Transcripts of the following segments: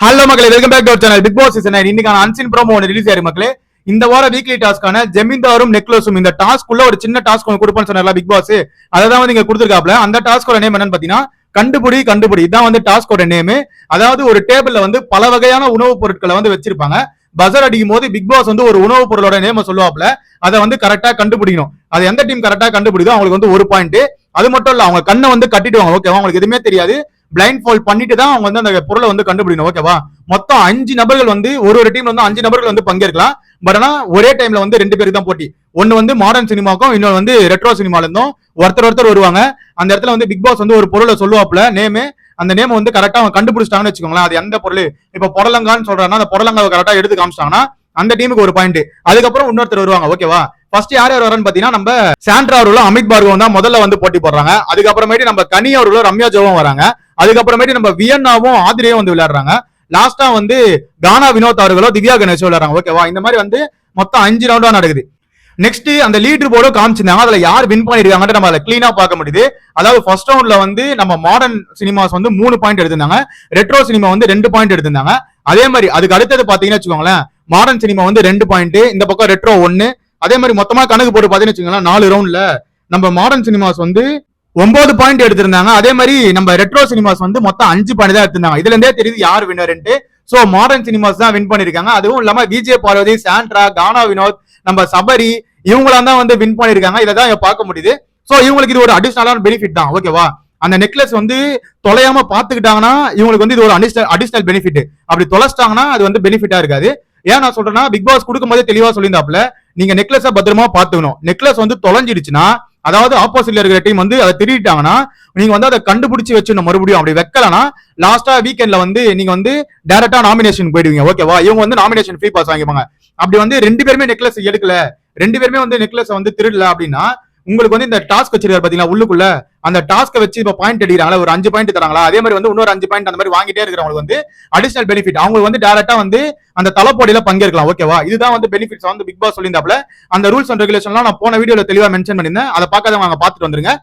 Hello மக்களே welcome back to channel Bigg Boss season இன்னைக்கான unseen promo ஒன்று release ஆயிருக்கு மக்களே. இந்த வார வீக்லி டாஸ்க்கான ஜமீன்தாரும் நெக்லஸும் இந்த டாஸ்க் உள்ள ஒரு சின்ன டாஸ்க் ஒன்று கொடுப்பேன்னு சொன்னார்ல பிக் பாஸ் அதை தான் வந்து இங்க கொடுத்துருக்காப்ல அந்த டாஸ்கோட நேம் என்னன்னு பாத்தீங்கன்னா கண்டுபிடி கண்டுபிடி. இதான் வந்து டாஸ்கோட நேம் அதாவது ஒரு டேபிள்ல வந்து பல வகையான உணவுப் பொருட்களை வந்து வச்சிருப்பாங்க. பசர் அடிக்கும் போது பிக் பாஸ் வந்து ஒரு உணவுப் பொருளோட நேம சொல்லுவாப்ல அதை வந்து கரெக்டா கண்டுபிடிக்கணும். அது எந்த டீம் கரெக்டா கண்டுபிடிதோ அவங்களுக்கு வந்து ஒரு பாயிண்ட் அது மட்டும் இல்ல அவங்க கண்ணை வந்து கட்டிடுவாங்க. ஓகேவா அவங்களுக்கு எதுவுமே தெரியாது. பிளைண்ட் ஃபால் பண்ணிட்டு தான் அவங்க வந்து அந்த பொருளை வந்து கண்டுபிடிக்கணும் ஓகேவா மொத்தம் அஞ்சு நபர்கள் வந்து ஒரு ஒரு டீம்ல வந்து அஞ்சு நபர்கள் வந்து பங்கேற்கலாம். பட் ஆனா ஒரே டைம்ல வந்து ரெண்டு பேருக்கு தான் போட்டி. ஒன்னு வந்து மாடர்ன் சினிமாக்கும் இன்னொன்று வந்து ரெட்ரோ சினிமால இருந்தும் ஒருத்தர் ஒருத்தர் வருவாங்க. அந்த இடத்துல வந்து பிக் பாஸ் வந்து ஒரு பொருளை சொல்லுவாப்ல நேமு அந்த நேம் வந்து கரெக்டா அவங்க கண்டுபிடிச்சிட்டாங்கன்னு வச்சுக்கோங்களேன் அது எந்த பொருள்? இப்ப புடலங்கான்னு சொல்றாங்கன்னா அந்த புடலங்காவை கரெக்டா எடுத்து காமிச்சிட்டாங்கன்னா அந்த டீமுக்கு ஒரு பாயிண்ட் அதுக்கப்புறம் இன்னொருத்தர் வருவாங்க ஓகேவா ஃபர்ஸ்ட் யார் யார் வரான்னு பாத்தீங்கன்னா நம்ம சாண்ட்ரா அவர்களும் அமித் பார்கவும் தான் முதல்ல வந்து போட்டி போடுறாங்க. அதுக்கப்புறமேட்டு நம்ம கனி அவர்களும் ரம்யா ஜோவும் வராங்க. அதுக்கப்புறமேட்டு நம்ம வியன்னாவும் ஆதிரியும் வந்து விளையாடுறாங்க. லாஸ்டா வந்து கானா வினோத் அவர்களோ திவ்யா கணேஷ் விளையாடுறாங்க. ஓகேவா இந்த மாதிரி வந்து மொத்தம் அஞ்சு ரவுண்டா நடக்குது. நெக்ஸ்ட் அந்த லீடர் போர்டும் காமிச்சிருந்தாங்க. அதுல யார் வின் பண்ணிருக்காங்கன்னு நம்ம கிளீனா பார்க்க முடியுது. அதாவது ஃபர்ஸ்ட் ரவுண்ட்ல வந்து நம்ம மாடர்ன் சினிமாஸ் வந்து மூணு பாயிண்ட் எடுத்திருந்தாங்க. ரெட்ரோ சினிமா வந்து ரெண்டு பாயிண்ட் எடுத்திருந்தாங்க. அதே மாதிரி அதுக்கு அடுத்தது பாத்தீங்கன்னா வச்சுக்கோங்களேன். மாடர்ன் சினிமா வந்து ரெண்டு பாயிண்ட் இந்த பக்கம் ரெட்ரோ ஒன்னு அதே மாதிரி மொத்தமா கணக்கு போட்டு பாத்தீங்கன்னு வச்சுக்கோங்களேன் நாலு ரவுண்ட்ல நம்ம மாடர்ன் சினிமாஸ் வந்து ஒன்பது பாயிண்ட் எடுத்திருந்தாங்க. அதே மாதிரி நம்ம ரெட்ரோ சினிமாஸ் வந்து மொத்தம் அஞ்சு பாயிண்ட் தான் எடுத்திருந்தாங்க. இதுல இருந்தே தெரியுது யார் வின்னர்ன்ட்டு சோ மாடர்ன் சினிமாஸ் தான் வின் பண்ணிருக்காங்க. அதுவும் இல்லாம விஜய் பார்வதி சாண்ட்ரா கானா வினோத் நம்ம சபரி இவங்களாம் தான் வந்து வின் பண்ணிருக்காங்க. இதை தான் பார்க்க முடியுது. சோ இவங்களுக்கு இது ஒரு அடிஷ்னலான பெனிஃபிட் தான். ஓகேவா அந்த நெக்லஸ் வந்து தொலையாம பாத்துக்கிட்டாங்கன்னா இவங்களுக்கு வந்து இது ஒரு அடிஷனல் அடிஷனல் பெனிஃபிட் அப்படி தொலைச்சிட்டாங்கன்னா அது வந்து பெனிஃபிட்டா இருக்காது. ஏன் நான் சொல்றேன்னா பிக் பாஸ் கொடுக்கும் போதே தெளிவா சொல்லியிருந்தாப்ல நீங்க நெக்லஸ பத்திரமா பாத்துக்கணும் நெக்லஸ் வந்து தொலைஞ்சிடுச்சுன்னா அதாவது ஆப்போசிட்ல இருக்கிற டீம் வந்து அதை திருடிட்டாங்கன்னா நீங்க வந்து அதை கண்டுபிடிச்சு வச்சிடணும் மறுபடியும். அப்படி வைக்கலனா லாஸ்டா வீக்கெண்ட்ல வந்து நீங்க வந்து டேரக்டா நாமினேஷன் போயிடுவீங்க. ஓகேவா இவங்க வந்து நாமினேஷன் ஃப்ரீ பாஸ் வாங்கிப்பாங்க. அப்படி வந்து ரெண்டு பேருமே நெக்லஸ் எடுக்கல. ரெண்டு பேருமே வந்து நெக்லஸ் வந்து திருடல அப்படின்னா உங்களுக்கு வந்து இந்த டாஸ்க் வச்சிருக்காரு பாத்தீங்களா உள்ளுக்குள்ள? அந்த டாஸ்க்கை வச்சு இப்ப பாயிண்ட் அடிக்கிறாங்களா? ஒரு அஞ்சு பாயிண்ட் தராங்களா? அதே மாதிரி வந்து இன்னொரு அஞ்சு பாயிண்ட் அந்த மாதிரி வாங்கிட்டே இருக்கிறவங்களுக்கு வந்து அடிஷனல் பெனிஃபிட் அவங்களுக்கு வந்து டேரக்டா வந்து அந்த தலைப்போடியில பங்கேற்கலாம். ஓகேவா இதுதான் வந்து பெனிஃபிட்ஸ் வந்து பிக் பாஸ் சொல்லியிருந்தாப்ல அந்த ரூல்ஸ் அண்ட் ரெகுலேஷன்லாம் நான் போன வீடியோல தெளிவா மென்ஷன் பண்ணியிருந்தேன். அதை பார்க்காதவங்க அங்க பார்த்துட்டு வந்துருங்க.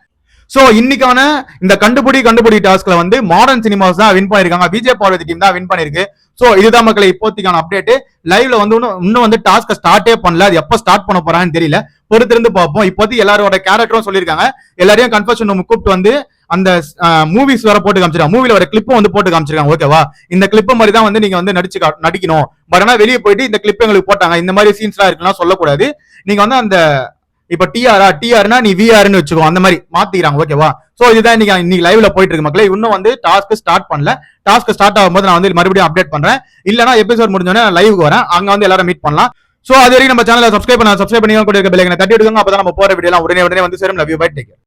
சோ இன்னைக்கான இந்த கண்டுபிடி கண்டுபிடி டாஸ்க்ல வந்து மாடர்ன் சினிமாஸ் தான் வின் பண்ணிருக்காங்க விஜய் பார்வதி டீம் தான் வின் பண்ணிருக்கு சோ இதுதான் மக்களை இப்போதைக்கான அப்டேட் லைவ்ல வந்து இன்னும் இன்னும் வந்து டாஸ்க்கை ஸ்டார்ட்டே பண்ணல. அது எப்ப ஸ்டார்ட் பண்ண போறான்னு தெரியல. பொறுத்திருந்து பார்ப்போம். இப்போதைக்கு எல்லாரோட கேரக்டரும் சொல்லியிருக்காங்க. எல்லாரையும் கன்ஃபர்ஷன் ரூம் கூப்பிட்டு வந்து அந்த மூவிஸ் வேற போட்டு காமிச்சிருக்காங்க. மூவில வர கிளிப்பும் வந்து போட்டு காமிச்சிருக்காங்க. ஓகேவா இந்த கிளிப் மாதிரி தான் வந்து நீங்க வந்து நடிச்சு கா- நடிக்கணும். பட் ஆனா வெளியே போயிட்டு இந்த கிளிப் எங்களுக்கு போட்டாங்க. இந்த மாதிரி சீன்ஸ்லாம் இருக்குன்னா சொல்லக்கூடாது. நீங்க வந்து அந்த இப்ப டிஆரா டிஆர்னா நீ விஆர்னு வச்சுக்கோ. அந்த மாதிரி மாத்திக்கிறாங்க. ஓகேவா சோ இதுதான் இன்னைக்கு இன்னைக்கு லைவ்ல போயிட்டு இருக்கு மக்களே. இன்னும் வந்து டாஸ்க் ஸ்டார்ட் பண்ணல. டாஸ்க் ஸ்டார்ட் ஆகும்போது நான் வந்து மறுபடியும் அப்டேட் பண்றேன். இல்லைன்னா எபிசோட் முடிஞ்சோடனே லைவுக்கு வரேன். அங்க வந்து எல்லாரும் மீட் பண்ணலாம். சோ அது வரைக்கும் நம்ம சேனலை சப்ஸ்கிரைப் பண்ண சப்ஸ்கிரைப் பண்ணி கூட இருக்க பிள்ளைங்க தட்டி விடுங்க. அப்பதான் நம்ம போற வீடியோ உடனே உடனே வந்து சேரும். Love you bye take